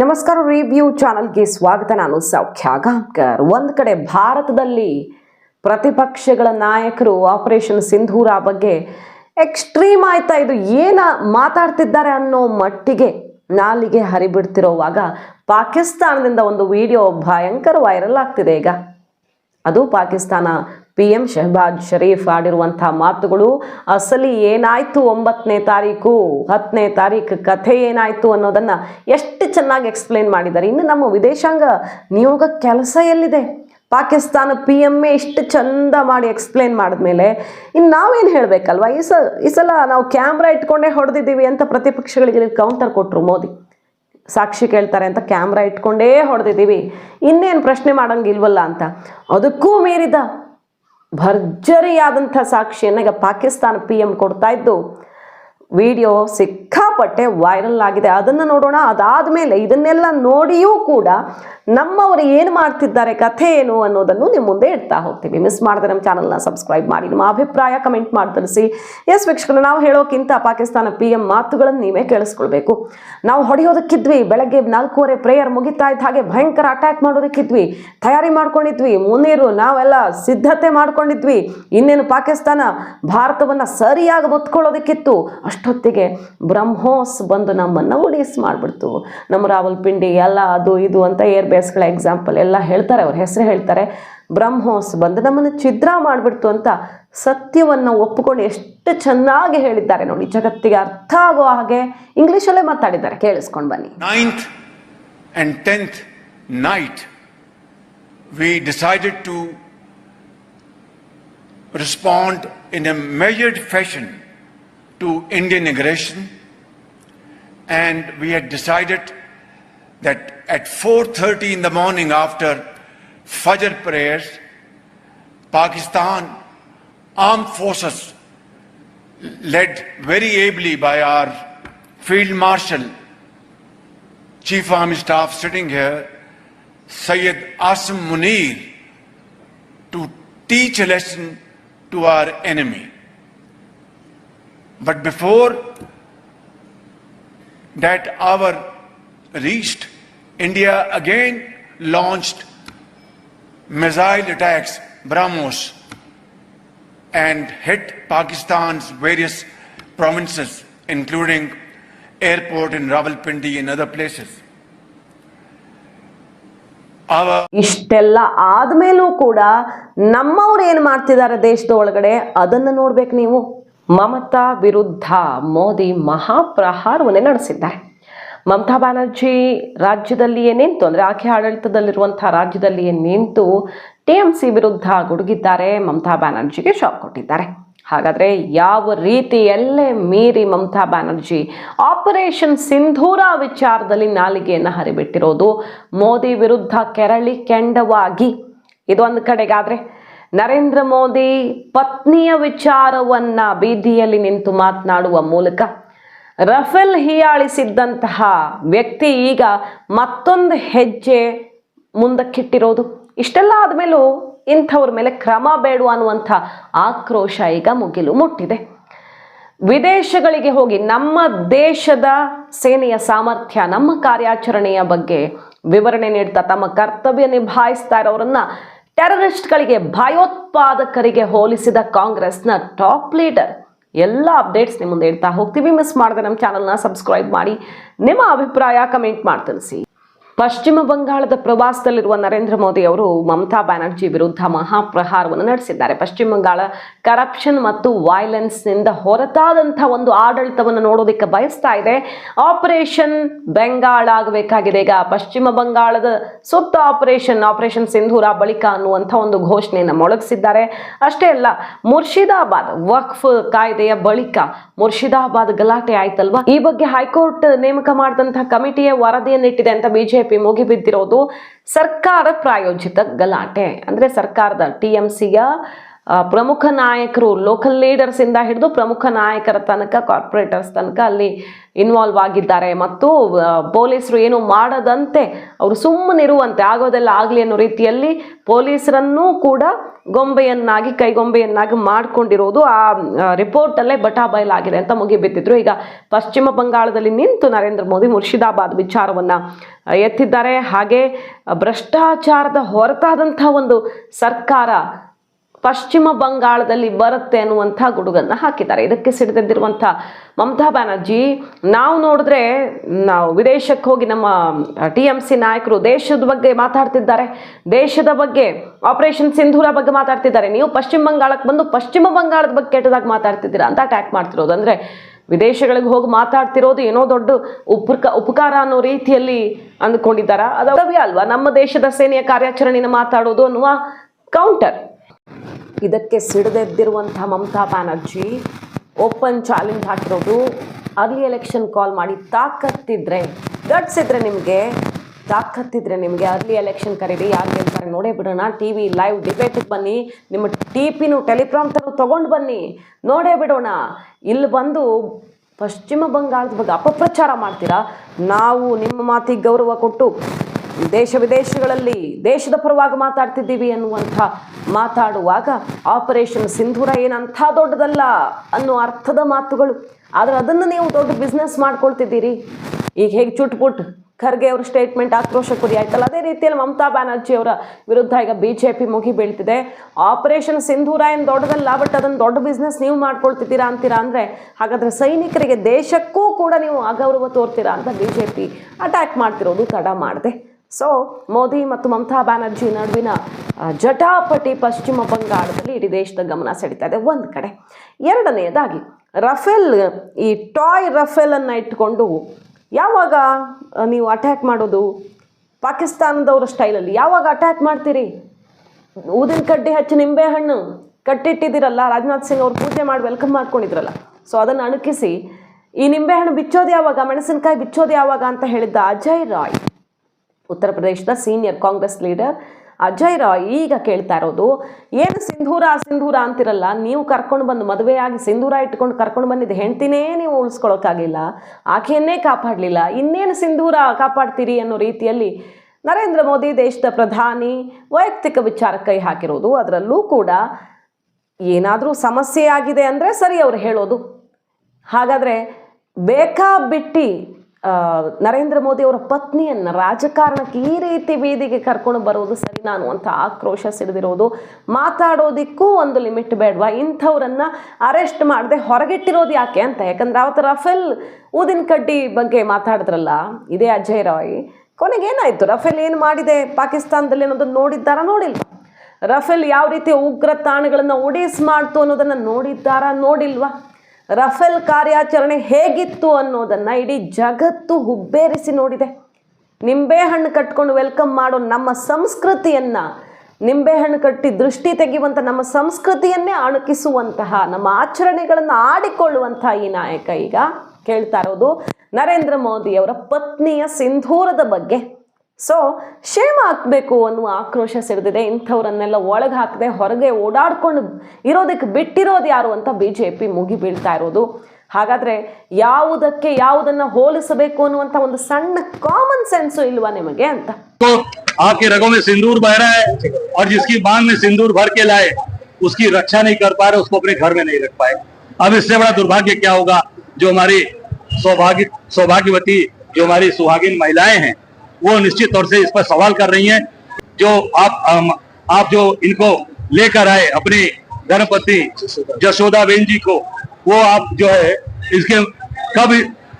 ನಮಸ್ಕಾರ ರಿವ್ಯೂ ಚಾನಲ್ಗೆ ಸ್ವಾಗತ. ನಾನು ಸೌಖ್ಯ ಗಾಂವ್ಕರ್ ಒಂದು ಕಡೆ ಭಾರತದಲ್ಲಿ ಪ್ರತಿಪಕ್ಷಗಳ ನಾಯಕರು ಆಪರೇಷನ್ ಸಿಂಧೂರ ಬಗ್ಗೆ ಎಕ್ಸ್ಟ್ರೀಮ್ ಆಯ್ತಾ ಇದು? ಏನ ಮಾತಾಡ್ತಿದ್ದಾರೆ ಅನ್ನೋ ಮಟ್ಟಿಗೆ ನಾಲಿಗೆ ಹರಿಬಿಡ್ತಿರೋವಾಗ ಪಾಕಿಸ್ತಾನದಿಂದ ಒಂದು ವಿಡಿಯೋ ಭಯಂಕರ ವೈರಲ್ ಆಗ್ತಿದೆ ಈಗ. ಅದು ಪಾಕಿಸ್ತಾನ ಪಿ ಎಂ ಶಹಬಾಜ್ ಶರೀಫ್ ಆಡಿರುವಂಥ ಮಾತುಗಳು, ಅಸಲಿ ಏನಾಯ್ತು ಒಂಬತ್ತನೇ ತಾರೀಕು, ಹತ್ತನೇ ತಾರೀಕು ಕಥೆ ಏನಾಯ್ತು ಅನ್ನೋದನ್ನ ಎಷ್ಟು ಚೆನ್ನಾಗಿ ಎಕ್ಸ್ಪ್ಲೇನ್ ಮಾಡಿದ್ದಾರೆ. ಇನ್ನು ನಮ್ಮ ವಿದೇಶಾಂಗ ನಿಯೋಗ ಕೆಲಸ ಎಲ್ಲಿದೆ? ಪಾಕಿಸ್ತಾನ ಪಿ ಎಮ್ಮೆ ಇಷ್ಟು ಚಂದ ಮಾಡಿ ಎಕ್ಸ್ಪ್ಲೇನ್ ಮಾಡಿದ್ಮೇಲೆ ಇನ್ನು ನಾವೇನು ಹೇಳಬೇಕಲ್ವ? ಈ ಸ, ಈ ಸಲ ನಾವು ಕ್ಯಾಮ್ರಾ ಇಟ್ಕೊಂಡೇ ಹೊಡೆದಿದ್ದೀವಿ ಅಂತ ಪ್ರತಿಪಕ್ಷಗಳಿಗೆ ಕೌಂಟರ್ ಕೊಟ್ಟರು ಮೋದಿ. ಸಾಕ್ಷಿ ಕೇಳ್ತಾರೆ ಅಂತ ಕ್ಯಾಮ್ರಾ ಇಟ್ಕೊಂಡೇ ಹೊಡೆದಿದ್ದೀವಿ. ಇನ್ನೇನು ಪ್ರಶ್ನೆ ಮಾಡೋಂಗಿಲ್ವಲ್ಲ ಅಂತ. ಅದಕ್ಕೂ ಮೀರಿದ ಭರ್ಜರಿಯಾದಂಥ ಸಾಕ್ಷಿಯನ್ನು ಈಗ ಪಾಕಿಸ್ತಾನ ಪಿ ಎಂ ಕೊಡ್ತಾ ಇದ್ದು ವಿಡಿಯೋ ಸಿಕ್ಕಾಪಟ್ಟೆ ವೈರಲ್ ಆಗಿದೆ. ಅದನ್ನು ನೋಡೋಣ. ಅದಾದ ಮೇಲೆ ಇದನ್ನೆಲ್ಲ ನೋಡಿಯೂ ಕೂಡ ನಮ್ಮವರು ಏನು ಮಾಡ್ತಿದ್ದಾರೆ, ಕಥೆ ಏನು ಅನ್ನೋದನ್ನು ನಿಮ್ಮ ಮುಂದೆ ಇಡ್ತಾ ಹೋಗ್ತೀವಿ. ಮಿಸ್ ಮಾಡಿದ್ರೆ ನಮ್ಮ ಚಾನಲ್ನ ಸಬ್ಸ್ಕ್ರೈಬ್ ಮಾಡಿ, ನಿಮ್ಮ ಅಭಿಪ್ರಾಯ ಕಮೆಂಟ್ ಮಾಡಿ ತಿಳಿಸಿ. ಎಸ್ ವೀಕ್ಷಕರು, ನಾವು ಹೇಳೋಕ್ಕಿಂತ ಪಾಕಿಸ್ತಾನ ಪಿ ಎಂ ಮಾತುಗಳನ್ನು ನೀವೇ ಕೇಳಿಸ್ಕೊಳ್ಬೇಕು. ನಾವು ಹೊಡೆಯೋದಕ್ಕಿದ್ವಿ. ಬೆಳಗ್ಗೆ ನಾಲ್ಕೂವರೆ ಪ್ರೇಯರ್ ಮುಗಿತಾ ಇದ್ದ ಹಾಗೆ ಭಯಂಕರ ಅಟ್ಯಾಕ್ ಮಾಡೋದಕ್ಕಿದ್ವಿ. ತಯಾರಿ ಮಾಡ್ಕೊಂಡಿದ್ವಿ. ಮುನೀರು ನಾವೆಲ್ಲ ಸಿದ್ಧತೆ ಮಾಡ್ಕೊಂಡಿದ್ವಿ. ಇನ್ನೇನು ಪಾಕಿಸ್ತಾನ ಭಾರತವನ್ನು ಸರಿಯಾಗಿ ಮುತ್ಕೊಳ್ಳೋದಕ್ಕಿತ್ತು ಅಷ್ಟೊತ್ತಿಗೆ ಬ್ರಹ್ಮೋಸ್ ಬಂದು ನಮ್ಮನ್ನು ಉಡೀಸ್ ಮಾಡಿಬಿಡ್ತು. ನಮ್ಮ ರಾವಲ್ಪಿಂಡಿ ಎಲ್ಲ ಅದು ಇದು ಅಂತ ಏರ್ ಬೇಸ್ಗಳ ಎಕ್ಸಾಂಪಲ್ ಎಲ್ಲ ಹೇಳ್ತಾರೆ, ಅವ್ರ ಹೆಸರು ಹೇಳ್ತಾರೆ. ಬ್ರಹ್ಮೋಸ್ ಬಂದು ನಮ್ಮನ್ನು ಛಿದ್ರ ಮಾಡಿಬಿಡ್ತು ಅಂತ ಸತ್ಯವನ್ನು ಒಪ್ಪಿಕೊಂಡು ಎಷ್ಟು ಚೆನ್ನಾಗಿ ಹೇಳಿದ್ದಾರೆ ನೋಡಿ, ಜಗತ್ತಿಗೆ ಅರ್ಥ ಆಗೋ ಹಾಗೆ ಇಂಗ್ಲೀಷಲ್ಲೇ ಮಾತಾಡಿದ್ದಾರೆ. ಕೇಳಿಸ್ಕೊಂಡು ಬನ್ನಿ. Ninth and tenth night we decided to respond in a measured fashion. To Indian aggression, and we had decided that at 4:30 in the morning after Fajr prayers, Pakistan armed forces led very ably by our Field Marshal Chief Army Staff sitting here, Syed Asim Munir, to teach a lesson to our enemy. But before that hour reached, India again launched missile attacks, BrahMos, and hit Pakistan's various provinces, including airport in Rawalpindi and other places. ಇಷ್ಟೆಲ್ಲ ಆದ್ಮೇಲೂ ಕೂಡ ನಮ್ಮವ್ರು ಏನ್ ಮಾಡ್ತಿದ್ದಾರೆ ದೇಶದ ಒಳಗಡೆ ಅದನ್ನ ನೋಡ್ಬೇಕು ನೀವು ಮಮತಾ ವಿರುದ್ಧ ಮೋದಿ ಮಹಾಪ್ರಹಾರವನ್ನೇ ನಡೆಸಿದ್ದಾರೆ. ಮಮತಾ ಬ್ಯಾನರ್ಜಿ ರಾಜ್ಯದಲ್ಲಿಯೇ ನಿಂತು, ಅಂದರೆ ಆಕೆ ಆಡಳಿತದಲ್ಲಿರುವಂಥ ರಾಜ್ಯದಲ್ಲಿಯೇ ನಿಂತು ಟಿ ಎಂ ಸಿ ವಿರುದ್ಧ ಗುಡುಗಿದ್ದಾರೆ. ಮಮತಾ ಬ್ಯಾನರ್ಜಿಗೆ ಶಾಕ್ ಕೊಟ್ಟಿದ್ದಾರೆ. ಹಾಗಾದರೆ ಯಾವ ರೀತಿಯಲ್ಲೇ ಮೀರಿ ಮಮತಾ ಬ್ಯಾನರ್ಜಿ ಆಪರೇಷನ್ ಸಿಂಧೂರ ವಿಚಾರದಲ್ಲಿ ನಾಲಿಗೆಯನ್ನು ಹರಿಬಿಟ್ಟಿರೋದು, ಮೋದಿ ವಿರುದ್ಧ ಕೆರಳಿ ಕೆಂಡವಾಗಿ. ಇದೊಂದು ಕಡೆಗಾದ್ರೆ ನರೇಂದ್ರ ಮೋದಿ ಪತ್ನಿಯ ವಿಚಾರವನ್ನ ಬೀದಿಯಲ್ಲಿ ನಿಂತು ಮಾತನಾಡುವ ಮೂಲಕ ರಫೇಲ್ ಹೀಯಾಳಿಸಿದ್ದಂತಹ ವ್ಯಕ್ತಿ ಈಗ ಮತ್ತೊಂದು ಹೆಜ್ಜೆ ಮುಂದಕ್ಕಿಟ್ಟಿರೋದು. ಇಷ್ಟೆಲ್ಲ ಆದಮೇಲೂ ಇಂಥವ್ರ ಮೇಲೆ ಕ್ರಮ ಬೇಡ ಅನ್ನುವಂಥ ಆಕ್ರೋಶ ಈಗ ಮುಗಿಲು ಮುಟ್ಟಿದೆ. ವಿದೇಶಗಳಿಗೆ ಹೋಗಿ ನಮ್ಮ ದೇಶದ ಸೇನೆಯ ಸಾಮರ್ಥ್ಯ, ನಮ್ಮ ಕಾರ್ಯಾಚರಣೆಯ ಬಗ್ಗೆ ವಿವರಣೆ ನೀಡ್ತಾ ತಮ್ಮ ಕರ್ತವ್ಯ ನಿಭಾಯಿಸ್ತಾ ಇರೋರನ್ನ ಟೆರರಿಸ್ಟ್ಗಳಿಗೆ ಭಯೋತ್ಪಾದಕರಿಗೆ ಹೋಲಿಸಿದ ಕಾಂಗ್ರೆಸ್ನ ಟಾಪ್ ಲೀಡರ್. ಎಲ್ಲ ಅಪ್ಡೇಟ್ಸ್ ನಿಮ್ಮ ಮುಂದೆ ಇಡ್ತಾ ಹೋಗ್ತೀವಿ. ಮಿಸ್ ಮಾಡದೆ ನಮ್ಮ ಚಾನಲ್ನ ಸಬ್ಸ್ಕ್ರೈಬ್ ಮಾಡಿ. ನಿಮ್ಮ ಅಭಿಪ್ರಾಯ ಕಮೆಂಟ್ ಮಾಡಿ ತಿಳಿಸಿ ಪಶ್ಚಿಮ ಬಂಗಾಳದ ಪ್ರವಾಸದಲ್ಲಿರುವ ನರೇಂದ್ರ ಮೋದಿ ಅವರು ಮಮತಾ ಬ್ಯಾನರ್ಜಿ ವಿರುದ್ಧ ಮಹಾಪ್ರಹಾರವನ್ನು ನಡೆಸಿದ್ದಾರೆ. ಪಶ್ಚಿಮ ಬಂಗಾಳ ಕರಪ್ಷನ್ ಮತ್ತು ವೈಲೆನ್ಸ್ನಿಂದ ಹೊರತಾದಂಥ ಒಂದು ಆಡಳಿತವನ್ನು ನೋಡೋದಕ್ಕೆ ಬಯಸ್ತಾ ಇದೆ. ಆಪರೇಷನ್ ಬೆಂಗಾಳ ಆಗಬೇಕಾಗಿದೆ. ಈಗ ಪಶ್ಚಿಮ ಬಂಗಾಳದ ಸುತ್ತ ಆಪರೇಷನ್ ಆಪರೇಷನ್ ಸಿಂಧೂರ ಬಳಿಕ ಅನ್ನುವಂಥ ಒಂದು ಘೋಷಣೆಯನ್ನು ಮೊಳಗಿಸಿದ್ದಾರೆ. ಅಷ್ಟೇ ಅಲ್ಲ ಮುರ್ಷಿದಾಬಾದ್ ವಕ್ಫ್ ಕಾಯ್ದೆಯ ಬಳಿಕ ಮುರ್ಷಿದಾಬಾದ್ ಗಲಾಟೆ ಆಯ್ತಲ್ವಾ? ಈ ಬಗ್ಗೆ ಹೈಕೋರ್ಟ್ ನೇಮಕ ಮಾಡಿದಂತಹ ಕಮಿಟಿಯ ವರದಿಯನ್ನಿಟ್ಟಿದೆ ಅಂತ ಬಿಜೆಪಿ ಮುಗಿಬಿದ್ದಿರೋದು ಸರ್ಕಾರ ಪ್ರಾಯೋಜಿತ ಗಲಾಟೆ. ಅಂದ್ರೆ ಸರ್ಕಾರದ ಟಿ ಎಂ ಸಿಯ ಪ್ರಮುಖ ನಾಯಕರು ಲೋಕಲ್ ಲೀಡರ್ಸ್ ಇಂದ ಹಿಡಿದು ಪ್ರಮುಖ ನಾಯಕರ ತನಕ ಕಾರ್ಪೊರೇಟರ್ಸ್ ತನಕ ಅಲ್ಲಿ ಇನ್ವಾಲ್ವ್ ಆಗಿದ್ದಾರೆ. ಮತ್ತು ಪೊಲೀಸರು ಏನು ಮಾಡದಂತೆ ಅವರು ಸುಮ್ಮನಿರುವಂತೆ ಆಗೋದೆಲ್ಲ ಆಗಲಿ ಅನ್ನೋ ರೀತಿಯಲ್ಲಿ ಪೊಲೀಸರನ್ನೂ ಕೂಡ ಗೊಂಬೆಯನ್ನಾಗಿ, ಕೈಗೊಂಬೆಯನ್ನಾಗಿ ಮಾಡಿಕೊಂಡಿರೋದು ಆ ರಿಪೋರ್ಟಲ್ಲೇ ಬಟಾಬಯಲಾಗಿದೆ ಅಂತ ಮುಗಿಬಿದ್ದಿದ್ರು ಈಗ ಪಶ್ಚಿಮ ಬಂಗಾಳದಲ್ಲಿ ನಿಂತು ನರೇಂದ್ರ ಮೋದಿ ಮುರ್ಷಿದಾಬಾದ್ ವಿಚಾರವನ್ನ ಎತ್ತಿದ್ದಾರೆ. ಹಾಗೆ ಭ್ರಷ್ಟಾಚಾರದ ಹೊರತಾದಂಥ ಒಂದು ಸರ್ಕಾರ ಪಶ್ಚಿಮ ಬಂಗಾಳದಲ್ಲಿ ಬರುತ್ತೆ ಅನ್ನುವಂಥ ಗುಡುಗನ್ನ ಹಾಕಿದ್ದಾರೆ. ಇದಕ್ಕೆ ಸಿಡಿದೆದ್ದಿರುವಂಥ ಮಮತಾ ಬ್ಯಾನರ್ಜಿ, ನಾವು ನೋಡಿದ್ರೆ ನಾವು ವಿದೇಶಕ್ಕೆ ಹೋಗಿ ನಮ್ಮ ಟಿ ಎಂ ಸಿ ನಾಯಕರು ದೇಶದ ಬಗ್ಗೆ ಮಾತಾಡ್ತಿದ್ದಾರೆ. ದೇಶದ ಬಗ್ಗೆ ಆಪರೇಷನ್ ಸಿಂಧೂರ ಬಗ್ಗೆ ಮಾತಾಡ್ತಿದ್ದಾರೆ. ನೀವು ಪಶ್ಚಿಮ ಬಂಗಾಳಕ್ಕೆ ಬಂದು ಪಶ್ಚಿಮ ಬಂಗಾಳದ ಬಗ್ಗೆ ಕೆಟ್ಟದಾಗ ಮಾತಾಡ್ತಿದ್ದೀರಾ ಅಂತ ಅಟ್ಯಾಕ್ ಮಾಡ್ತಿರೋದು. ಅಂದರೆ ವಿದೇಶಗಳಿಗೆ ಹೋಗಿ ಮಾತಾಡ್ತಿರೋದು ಏನೋ ದೊಡ್ಡ ಉಪಕ ಉಪಕಾರ ಅನ್ನೋ ರೀತಿಯಲ್ಲಿ ಅಂದ್ಕೊಂಡಿದ್ದಾರಾ? ಅದು ಕರ್ತವ್ಯ ಅಲ್ವಾ? ನಮ್ಮ ದೇಶದ ಸೇನೆಯ ಕಾರ್ಯಾಚರಣೆಯನ್ನು ಮಾತಾಡೋದು ಅನ್ನುವ ಕೌಂಟರ್ ಇದಕ್ಕೆ ಸಿಡದೆದ್ದಿರುವಂಥ ಮಮತಾ ಬ್ಯಾನರ್ಜಿ ಓಪನ್ ಚಾಲೆಂಜ್ ಹಾಕಿರೋದು ಅರ್ಲಿ ಎಲೆಕ್ಷನ್ ಕಾಲ್ ಮಾಡಿ ತಾಕತ್ತಿದ್ರೆ, ಗಟ್ಸಿದ್ರೆ ನಿಮಗೆ, ತಾಕತ್ತಿದ್ರೆ ನಿಮಗೆ ಅರ್ಲಿ ಎಲೆಕ್ಷನ್ ಕರೀರಿ ಯಾರು ಗೆಲ್ತಾರೆ ನೋಡೇ ಬಿಡೋಣ. ಟಿ ವಿ ಲೈವ್ ಡಿಬೇಟಿಗೆ ಬನ್ನಿ, ನಿಮ್ಮ ಟಿ ಪಿನೂ ಟೆಲಿಪ್ರಾಮ್ತನೂ ತೊಗೊಂಡು ಬನ್ನಿ. ನೋಡೇ ಬಿಡೋಣ. ಇಲ್ಲಿ ಬಂದು ಪಶ್ಚಿಮ ಬಂಗಾಳದ ಬಗ್ಗೆ ಅಪಪ್ರಚಾರ ಮಾಡ್ತೀರಾ? ನಾವು ನಿಮ್ಮ ಮಾತಿಗೆ ಗೌರವ ಕೊಟ್ಟು ದೇಶ ವಿದೇಶಗಳಲ್ಲಿ ದೇಶದ ಪರವಾಗಿ ಮಾತಾಡ್ತಿದ್ದೀವಿ ಅನ್ನುವಂಥ ಮಾತಾಡುವಾಗ ಆಪರೇಷನ್ ಸಿಂಧೂರ ಏನಂಥ ದೊಡ್ಡದಲ್ಲ ಅನ್ನೋ ಅರ್ಥದ ಮಾತುಗಳು ಆದರೆ ಅದನ್ನು ನೀವು ದೊಡ್ಡ ಬಿಸ್ನೆಸ್ ಮಾಡ್ಕೊಳ್ತಿದ್ದೀರಿ. ಈಗ ಹೇಗೆ ಚುಟ್ಪುಟ್? ಖರ್ಗೆ ಅವರ ಸ್ಟೇಟ್ಮೆಂಟ್ ಆಕ್ರೋಶ ಕುರಿ ಆಯ್ತಲ್ಲ. ಅದೇ ರೀತಿಯಲ್ಲಿ ಮಮತಾ ಬ್ಯಾನರ್ಜಿ ಅವರ ವಿರುದ್ಧ ಈಗ ಬಿ ಜೆ ಪಿ ಮುಗಿ ಬೀಳ್ತಿದೆ. ಆಪರೇಷನ್ ಸಿಂಧೂರ ಏನು ದೊಡ್ಡದಲ್ಲ ಬಟ್ ಅದನ್ನು ದೊಡ್ಡ ಬಿಸ್ನೆಸ್ ನೀವು ಮಾಡ್ಕೊಳ್ತಿದ್ದೀರಾ ಅಂತೀರಾ ಅಂದರೆ, ಹಾಗಾದರೆ ಸೈನಿಕರಿಗೆ ದೇಶಕ್ಕೂ ಕೂಡ ನೀವು ಅಗೌರವ ತೋರ್ತೀರಾ ಅಂತ ಬಿ ಜೆ ಪಿ ಅಟ್ಯಾಕ್ ಮಾಡ್ತಿರೋದು ತಡ ಮಾಡಿದೆ. ಸೊ ಮೋದಿ ಮತ್ತು ಮಮತಾ ಬ್ಯಾನರ್ಜಿ ನಡುವಿನ ಜಟಾಪಟಿ ಪಶ್ಚಿಮ ಬಂಗಾಳದಲ್ಲಿ ಇಡೀ ದೇಶದ ಗಮನ ಸೆಳೀತಾ ಇದೆ. ಒಂದು ಕಡೆ. ಎರಡನೆಯದಾಗಿ ರಫೇಲ್, ಈ ಟಾಯ್ ರಫೇಲನ್ನು ಇಟ್ಕೊಂಡು ಯಾವಾಗ ನೀವು ಅಟ್ಯಾಕ್ ಮಾಡೋದು? ಪಾಕಿಸ್ತಾನದವ್ರ ಸ್ಟೈಲಲ್ಲಿ ಯಾವಾಗ ಅಟ್ಯಾಕ್ ಮಾಡ್ತೀರಿ? ಊದಿನ ಕಡ್ಡಿ ಹಚ್ಚಿ ನಿಂಬೆ ಹಣ್ಣು ಕಟ್ಟಿಟ್ಟಿದ್ದೀರಲ್ಲ, ರಾಜನಾಥ್ ಸಿಂಗ್ ಅವ್ರು ಪೂಜೆ ಮಾಡಿ ವೆಲ್ಕಮ್ ಮಾಡ್ಕೊಂಡಿದ್ರಲ್ಲ. ಸೊ ಅದನ್ನು ಅಣುಕಿಸಿ, ಈ ನಿಂಬೆಹಣ್ಣು ಬಿಚ್ಚೋದು ಯಾವಾಗ, ಮೆಣಸಿನಕಾಯಿ ಬಿಚ್ಚೋದು ಯಾವಾಗ ಅಂತ ಹೇಳಿದ್ದ ಅಜಯ್ ರಾಯ್. ಉತ್ತರ ಪ್ರದೇಶದ ಸೀನಿಯರ್ ಕಾಂಗ್ರೆಸ್ ಲೀಡರ್ ಅಜಯ್ ರಾಯ್ ಈಗ ಕೇಳ್ತಾ ಇರೋದು ಏನು ಸಿಂಧೂರ ಸಿಂಧೂರ ಅಂತಿರಲ್ಲ ನೀವು ಕರ್ಕೊಂಡು ಬಂದು ಮದುವೆಯಾಗಿ ಸಿಂಧೂರ ಇಟ್ಕೊಂಡು ಕರ್ಕೊಂಡು ಬಂದಿದ್ದು ಹೆಂಡ್ತಿನೇ ನೀವು ಉಳಿಸ್ಕೊಳಕ್ಕಾಗಿಲ್ಲ ಆಕೆಯನ್ನೇ ಕಾಪಾಡಲಿಲ್ಲ ಇನ್ನೇನು ಸಿಂಧೂರ ಕಾಪಾಡ್ತೀರಿ ಅನ್ನೋ ರೀತಿಯಲ್ಲಿ ನರೇಂದ್ರ ಮೋದಿ ದೇಶದ ಪ್ರಧಾನಿ ವೈಯಕ್ತಿಕ ವಿಚಾರ ಕೈ ಹಾಕಿರೋದು. ಅದರಲ್ಲೂ ಕೂಡ ಏನಾದರೂ ಸಮಸ್ಯೆ ಆಗಿದೆ ಅಂದರೆ ಸರಿ ಅವ್ರು ಹೇಳೋದು. ಹಾಗಾದರೆ ಬೇಕಾ ಬಿಟ್ಟು ಆ, ನರೇಂದ್ರ ಮೋದಿ ಅವರ ಪತ್ನಿಯನ್ನು ರಾಜಕಾರಣಕ್ಕೆ ಈ ರೀತಿ ಬೀದಿಗೆ ಕರ್ಕೊಂಡು ಬರೋದು ಸರಿ ನಾನು ಅಂತ ಆಕ್ರೋಶ ಸಿಡಿದಿರೋದು ಮಾತಾಡೋದಕ್ಕೂ ಒಂದು ಲಿಮಿಟ್ ಬೇಡವಾ? ಇಂಥವ್ರನ್ನ ಅರೆಸ್ಟ್ ಮಾಡದೆ ಹೊರಗಿಟ್ಟಿರೋದು ಯಾಕೆ ಅಂತ? ಯಾಕಂದ್ರೆ ಅವತ್ತು ರಫೇಲ್ ಊದಿನ ಕಡ್ಡಿ ಬಗ್ಗೆ ಮಾತಾಡಿದ್ರಲ್ಲ, ಇದೇ ಅಜಯ್ ರಾಯ್. ಕೊನೆಗೆ ಏನಾಯ್ತು? ರಫೇಲ್ ಏನು ಮಾಡಿದೆ? ಪಾಕಿಸ್ತಾನದಲ್ಲಿ ಅನ್ನೋದನ್ನ ನೋಡಿದ್ದಾರಾ? ನೋಡಿಲ್ಲ. ರಫೇಲ್ ಯಾವ ರೀತಿ ಉಗ್ರ ತಾಣಗಳನ್ನು ಒಡಿಸ್ ಮಾಡ್ತು ಅನ್ನೋದನ್ನು ನೋಡಿದ್ದಾರಾ? ನೋಡಿಲ್ವಾ? ರಫೇಲ್ ಕಾರ್ಯಾಚರಣೆ ಹೇಗಿತ್ತು ಅನ್ನೋದನ್ನು ಇಡೀ ಜಗತ್ತು ಹುಬ್ಬೇರಿಸಿ ನೋಡಿದೆ. ನಿಂಬೆಹಣ್ಣು ಕಟ್ಕೊಂಡು ವೆಲ್ಕಮ್ ಮಾಡೋ ನಮ್ಮ ಸಂಸ್ಕೃತಿಯನ್ನು, ನಿಂಬೆಹಣ್ಣು ಕಟ್ಟಿ ದೃಷ್ಟಿ ತೆಗೆಯುವಂಥ ನಮ್ಮ ಸಂಸ್ಕೃತಿಯನ್ನೇ ಅಣುಕಿಸುವಂತಹ, ನಮ್ಮ ಆಚರಣೆಗಳನ್ನು ಆಡಿಕೊಳ್ಳುವಂತಹ ಈ ನಾಯಕ ಈಗ ಕೇಳ್ತಾ ಇರೋದು ನರೇಂದ್ರ ಮೋದಿಯವರ ಪತ್ನಿಯ ಸಿಂಧೂರದ ಬಗ್ಗೆ. ಸೊ ಶೇಮ ಹಾಕಬೇಕು ಅನ್ನುವ ಆಕ್ರೋಶ ಸಿಡಿದಿದೆ ಇಂಥವ್ರನ್ನೆಲ್ಲ ಒಳಗೆ ಹಾಕದೆ ಹೊರಗೆ ಓಡಾಡ್ಕೊಂಡು ಇರೋದಕ್ಕೆ ಬಿಟ್ಟಿರೋದು ಯಾರು ಅಂತ ಬಿ ಜೆ ಪಿ ಮುಗಿ ಬೀಳ್ತಾ ಇರೋದು ಹಾಗಾದರೆ ಯಾವುದಕ್ಕೆ ಯಾವುದನ್ನು ಹೋಲಿಸಬೇಕು ಅನ್ನುವಂಥ ಒಂದು ಸಣ್ಣ ಕಾಮನ್ ಸೆನ್ಸು ಇಲ್ವಾ ನಿಮಗೆ ಅಂತ तो आपके रगों में सिंदूर बह रहा है और जिसकी बांग में सिंदूर भर के लाए उसकी रक्षा नहीं कर पा रहे उसको अपने घर में नहीं रख पाए अब इससे बड़ा दुर्भाग्य क्या होगा जो हमारी सौभाग्य सौभाग्यवती जो हमारी सुहागिन महिलाएं हैं वो निश्चित तौर से इस पर सवाल कर रही हैं जो आप अम, आप जो इनको लेकर आए अपनी धर्मपत्नी जशोदा बेन जी को वो आप जो है इसके कब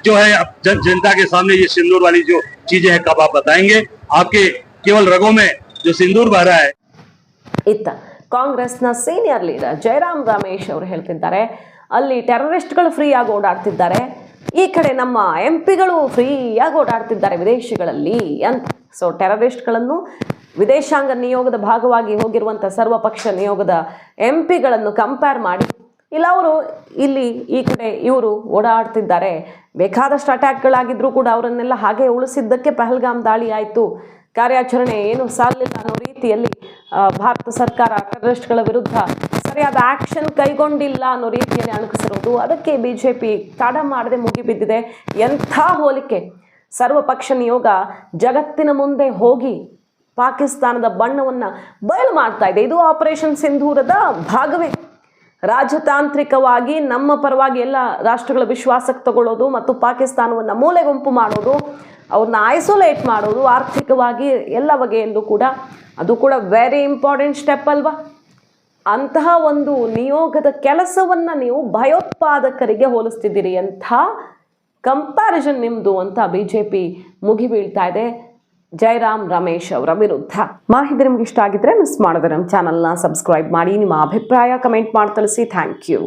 जो है अब जन, जनता के सामने ये सिंदूर वाली जो चीजें हैं कब आप बताएंगे आपके केवल रगों में जो सिंदूर बह रहा है ಇತ್ತ ಕಾಂಗ್ರೆಸ್ನ ಸೀನಿಯರ್ ಲೀಡರ್ ಜಯರಾಮ್ ರಮೇಶ್ ಅವರು ಹೇಳ್ತಿದ್ದಾರೆ ಅಲ್ಲಿ ಟೆರರಿಸ್ಟ್ಗಳು ಫ್ರೀಯಾಗಿ ಓಡಾಡ್ತಿದ್ದಾರೆ ಈ ಕಡೆ ನಮ್ಮ ಎಂ ಪಿಗಳು ಫ್ರೀಯಾಗಿ ಓಡಾಡ್ತಿದ್ದಾರೆ ವಿದೇಶಗಳಲ್ಲಿ ಅಂತ. ಸೊ ಟೆರರಿಸ್ಟ್ಗಳನ್ನು ವಿದೇಶಾಂಗ ನಿಯೋಗದ ಭಾಗವಾಗಿ ಹೋಗಿರುವಂಥ ಸರ್ವಪಕ್ಷ ನಿಯೋಗದ ಎಂ ಪಿಗಳನ್ನು ಕಂಪೇರ್ ಮಾಡಿ. ಇಲ್ಲ, ಅವರು ಇಲ್ಲಿ ಈ ಕಡೆ ಇವರು ಓಡಾಡ್ತಿದ್ದಾರೆ. ಬೇಕಾದಷ್ಟು ಅಟ್ಯಾಕ್ಗಳಾಗಿದ್ದರೂ ಕೂಡ ಅವರನ್ನೆಲ್ಲ ಹಾಗೆ ಉಳಿಸಿದ್ದಕ್ಕೆ ಪಹಲ್ಗಾಮ್ ದಾಳಿ ಆಯಿತು. ಕಾರ್ಯಾಚರಣೆ ಏನು ಸಾಲಿಲ್ಲ ಅನ್ನೋ ರೀತಿಯಲ್ಲಿ ಭಾರತ ಸರ್ಕಾರ ಟೆರರಿಸ್ಟ್ಗಳ ವಿರುದ್ಧ ಸರಿ ಅದು ಆಕ್ಷನ್ ಕೈಗೊಂಡಿಲ್ಲ ಅನ್ನೋ ರೀತಿಯಲ್ಲಿ ಅಣಕಿಸಿರೋದು. ಅದಕ್ಕೆ ಬಿಜೆಪಿ ತಡ ಮಾಡದೆ ಮುಗಿಬಿದ್ದಿದೆ ಎಂಥ ಹೋಲಿಕೆ. ಸರ್ವಪಕ್ಷ ನಿಯೋಗ ಜಗತ್ತಿನ ಮುಂದೆ ಹೋಗಿ ಪಾಕಿಸ್ತಾನದ ಬಣ್ಣವನ್ನು ಬಯಲು ಮಾಡ್ತಾ ಇದೆ. ಇದು ಆಪರೇಷನ್ ಸಿಂಧೂರದ ಭಾಗವೇ. ರಾಜತಾಂತ್ರಿಕವಾಗಿ ನಮ್ಮ ಪರವಾಗಿ ಎಲ್ಲ ರಾಷ್ಟ್ರಗಳ ವಿಶ್ವಾಸಕ್ಕೆ ತಗೊಳ್ಳೋದು ಮತ್ತು ಪಾಕಿಸ್ತಾನವನ್ನು ಮೂಲೆ ಗುಂಪು ಮಾಡೋದು ಅವ್ರನ್ನ ಐಸೋಲೇಟ್ ಮಾಡೋದು, ಆರ್ಥಿಕವಾಗಿ ಎಲ್ಲ ಬಗೆಯಲ್ಲೂ ಕೂಡ ಅದು ಕೂಡ ವೆರಿ ಇಂಪಾರ್ಟೆಂಟ್ ಸ್ಟೆಪ್ ಅಲ್ವಾ? ಅಂತಹ ಒಂದು ನಿಯೋಗದ ಕೆಲಸವನ್ನು ನೀವು ಭಯೋತ್ಪಾದಕರಿಗೆ ಹೋಲಿಸ್ತಿದ್ದೀರಿ ಅಂಥ ಕಂಪ್ಯಾರಿಸನ್ ನಿಮ್ಮದು ಅಂತ ಬಿ ಜೆ ಪಿ ಮುಗಿಬೀಳ್ತಾ ಇದೆ. ಜಯರಾಮ್ ರಮೇಶ್ ಅವರ ವಿರುದ್ಧ. ಮಾಹಿತಿ ನಿಮ್ಗೆ ಇಷ್ಟ ಆಗಿದ್ರೆ ಮಿಸ್ ಮಾಡಿದ್ರೆ ನಮ್ಮ ಚಾನಲ್ನ ಸಬ್ಸ್ಕ್ರೈಬ್ ಮಾಡಿ. ನಿಮ್ಮ ಅಭಿಪ್ರಾಯ ಕಮೆಂಟ್ ಮಾಡಿ ತಿಳಿಸಿ. Thank you